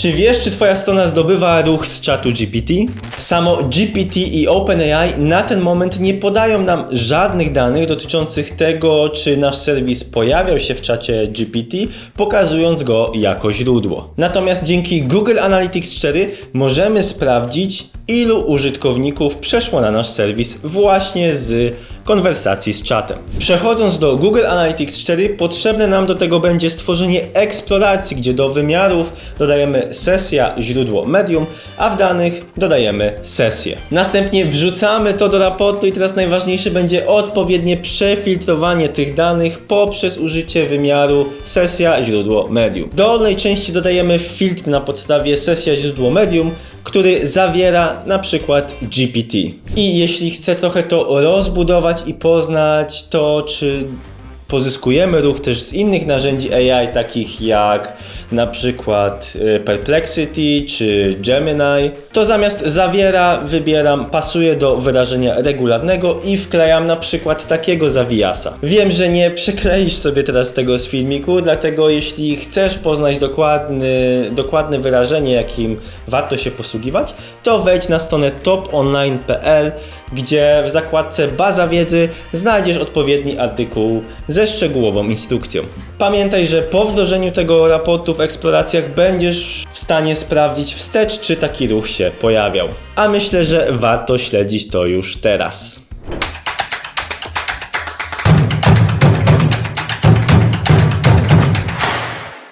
Czy wiesz, czy twoja strona zdobywa ruch z czatu GPT? Samo GPT i OpenAI na ten moment nie podają nam żadnych danych dotyczących tego, czy nasz serwis pojawiał się w czacie GPT, pokazując go jako źródło. Natomiast dzięki Google Analytics 4 możemy sprawdzić, ilu użytkowników przeszło na nasz serwis właśnie z konwersacji z czatem. Przechodząc do Google Analytics 4, potrzebne nam do tego będzie stworzenie eksploracji, gdzie do wymiarów dodajemy sesja, źródło, medium, a w danych dodajemy sesję. Następnie wrzucamy to do raportu i teraz najważniejsze będzie odpowiednie przefiltrowanie tych danych poprzez użycie wymiaru sesja, źródło, medium. Do dolnej części dodajemy filtr na podstawie sesja, źródło, medium, który zawiera na przykład GPT. I jeśli chcę trochę to rozbudować i poznać to, czy pozyskujemy ruch też z innych narzędzi AI, takich jak na przykład y, Perplexity czy Gemini, to zamiast zawiera wybieram pasuje do wyrażenia regularnego i wklejam na przykład takiego zawijasa. Wiem, że nie przekleisz sobie teraz tego z filmiku, dlatego jeśli chcesz poznać dokładny, dokładne wyrażenie, jakim warto się posługiwać, to wejdź na stronę toponline.pl, gdzie w zakładce Baza Wiedzy znajdziesz odpowiedni artykuł ze szczegółową instrukcją. Pamiętaj, że po wdrożeniu tego raportu w eksploracjach będziesz w stanie sprawdzić wstecz, czy taki ruch się pojawiał. A myślę, że warto śledzić to już teraz.